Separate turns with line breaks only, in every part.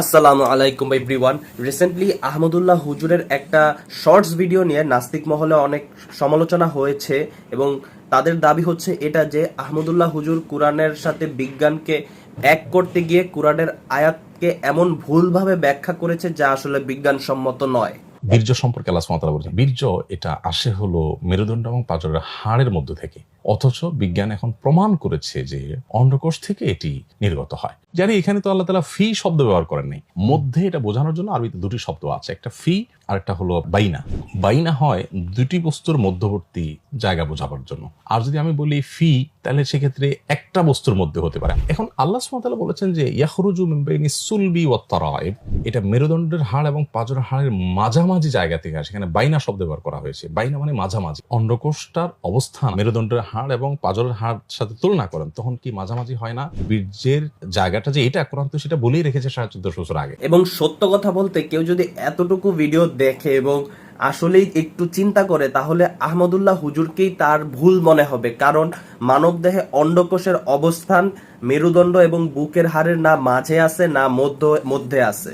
আসসালামু আলাইকুম everyone recently Ahmadullah হুজুরের একটা শর্টস ভিডিও নিয়ে নাস্তিক মহলে অনেক সমালোচনা হয়েছে এবং তাদের দাবি হচ্ছে এটা যে আহমদুল্লাহ হুজুর কোরআনের সাথে বিজ্ঞানকে এক করতে গিয়ে কোরআনের আয়াতকে এমন ভুলভাবে ব্যাখ্যা করেছে যা আসলে বিজ্ঞানসম্মত নয়।
বীর্য সম্পর্কে আল্লাহ বলছেন, বীর্য এটা আসে হলো মেরুদণ্ড এবং পাঁজরের হাড়ের মধ্যে থেকে। অথচ বিজ্ঞান এখন প্রমাণ করেছে যে অন্ডকোষ থেকে এটি নির্গত হয়। জানি এখানে তো আল্লাহ তালা ফি শব্দ ব্যবহার করেন নাই। মধ্যে এটা বোঝানোর জন্য আরবিতে দুটি শব্দ আছে, একটা ফি আর একটা হলো বাইনা। বাইনা হয় দুটি বস্তুর মধ্যবর্তী জায়গা বোঝাবার জন্য। আর যদি আমি বলি ফি, তাহলে সেক্ষেত্রে একটা বস্তুর মধ্যে হতে পারে। এখন আল্লাহ সুবহানাহু বলেছেন যে, ইয়াখরুজু মিন বাইনি সুলবি ওয়াত এটা মেরুদণ্ডের হাড় এবং পাঁজর হাড়ের মাঝামাঝি জায়গা থেকে আসে। এখানে বাইনা শব্দ ব্যবহার করা হয়েছে। বাইনা মানে মাঝামাঝি। অন্ডকোষটার অবস্থান মেরুদণ্ডের হাড় এবং পাঁজরের হাড় সাথে তুলনা করেন, তখন কি মাঝামাঝি হয় না? বীর্যের জায়গাটা যে এটা কোরআন তো সেটা বলেই রেখেছে সাড়ে চোদ্দশো বছর আগে।
এবং সত্য কথা বলতে কেউ যদি এতটুকু ভিডিও দেখে এবং আসলেই একটু চিন্তা করে, তাহলে আহমদুল্লাহ হুজুরকেই তার ভুল মনে হবে। কারণ মানবদেহে অন্ডকোষের অবস্থান মেরুদণ্ড এবং বুকের হাড়ের না মাঝে আছে, না মধ্য, মধ্যে আছে।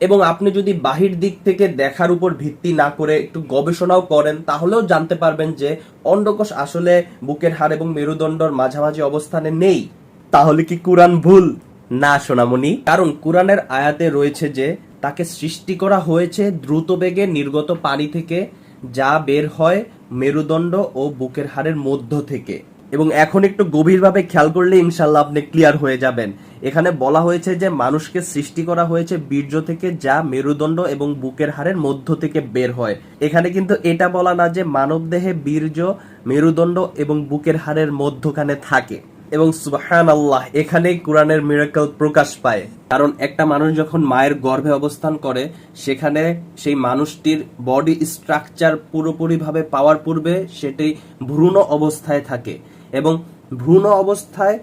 এবং আপনি যদি বাহির দিক থেকে দেখার উপর ভিত্তি না করে একটু গবেষণাও করেন, তাহলেও জানতে পারবেন যে অন্ডকোষ আসলে বুকের হাড় এবং মেরুদণ্ডর মাঝামাঝি অবস্থানে নেই। তাহলে কি কোরআন ভুল? না, সোনামণি। কারণ কোরআনের আয়াতে রয়েছে যে, তাকে সৃষ্টি করা হয়েছে দ্রুত বেগে নির্গত পানি থেকে, যা বের হয় মেরুদণ্ড ও বুকের হাড়ের মধ্য থেকে। এবং এখন একটু গভীরভাবে খেয়াল করলে ইনশাল্লাহ আপনি ক্লিয়ার হয়ে যাবেন। এখানে বলা হয়েছে যে মানুষকে সৃষ্টি করা হয়েছে বীর্য থেকে যা মেরুদণ্ড এবং বুকের হাড়ের মধ্য থেকে বের হয়। এখানে কিন্তু এটা বলা না যে মানবদেহে বীর্য, মেরুদণ্ড এবং বুকের হাড়ের মধ্যখানে থাকে। এবং সুবহান আল্লাহ এখানেই কোরআনের মিরাকল প্রকাশ পায়। কারণ একটা মানুষ যখন মায়ের গর্ভে অবস্থান করে, সেখানে সেই মানুষটির বডি স্ট্রাকচার পুরোপুরিভাবে পাওয়ার পূর্বে সেটি ভ্রূণ অবস্থায় থাকে। এবং ভ্রূণ অবস্থায়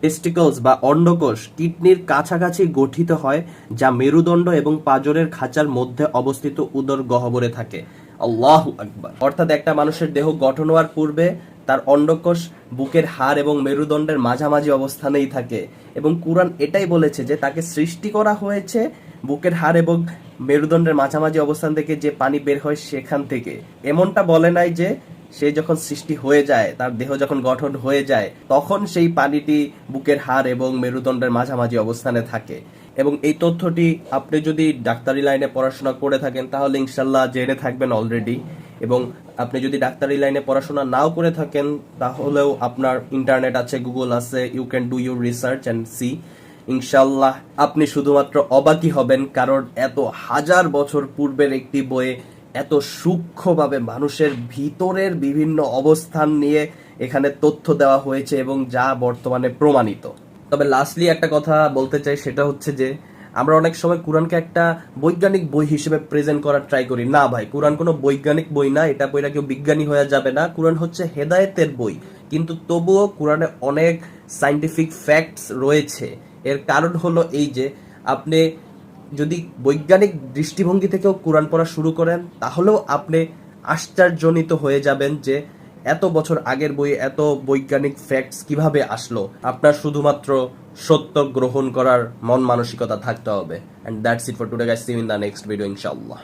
টেস্টিকলস বা অন্ডকোষ কিডনির কাছাকাছি গঠিত হয়, যা মেরুদণ্ড এবং পাজরের খাঁচার মধ্যে অবস্থিত উদর গহ্বরে থাকে। আল্লাহ আকবার। অর্থাৎ একটা মানুষের দেহ গঠন হওয়ার পূর্বে তার অন্ডকোষ বুকের হাড় এবং মেরুদণ্ডের মাঝামাঝি অবস্থানেই থাকে এবং কুরআন এটাই বলেছে যে তাকে সৃষ্টি করা হয়েছে বুকের হাড় এবং মেরুদণ্ডের মাঝামাঝি অবস্থান থেকে যে পানি বের হয় সেখান থেকে। এমনটা বলে নাই যে সে যখন সৃষ্টি হয়ে যায়, তার দেহ যখন গঠন হয়ে যায়, তখন সেই পানিটি বুকের হাড় এবং মেরুদণ্ডের মাঝামাঝি অবস্থানে থাকে। এবং এই তথ্যটি আপনি যদি ডাক্তারি লাইনে পড়াশোনা করে থাকেন, তাহলে ইনশাল্লাহ জেনে থাকবেন অলরেডি এবং আপনি যদি ডাক্তারি লাইনে পড়াশোনা নাও করে থাকেন, তাহলেও আপনার ইন্টারনেট আছে গুগল আছে you can do your research and see ইনশাল্লাহ আপনি শুধুমাত্র অবাকই হবেন, কারণ এত হাজার বছর পূর্বের একটি বইয়ে এত সূক্ষ্মভাবে মানুষের ভিতরের বিভিন্ন অবস্থান নিয়ে এখানে তথ্য দেওয়া হয়েছে এবং যা বর্তমানে প্রমাণিত। তবে লাস্টলি একটা কথা বলতে চাই, সেটা হচ্ছে যে আমরা অনেক সময় কোরআনকে একটা বৈজ্ঞানিক বই হিসেবে প্রেজেন্ট করার ট্রাই করি। না ভাই, কোরআন কোনো বৈজ্ঞানিক বই না, এটা বইটা কেউ বিজ্ঞানী হয়ে যাবে না। কোরআন হচ্ছে হেদায়েতের বই। কিন্তু তবুও কোরআনে অনেক সাইন্টিফিক ফ্যাক্টস রয়েছে। এর কারণ হলো এই যে আপনি যদি বৈজ্ঞানিক দৃষ্টিভঙ্গি থেকেও কোরআন পড়া শুরু করেন, তাহলেও আপনি আশ্চর্যজনিত হয়ে যাবেন যে এত বছর আগের বই এত বৈজ্ঞানিক ফ্যাক্টস কীভাবে আসলো। আপনার শুধুমাত্র সত্য গ্রহণ করার মন মানসিকতা থাকতে হবে। And that's it for today guys see in the next video ইনশাআল্লাহ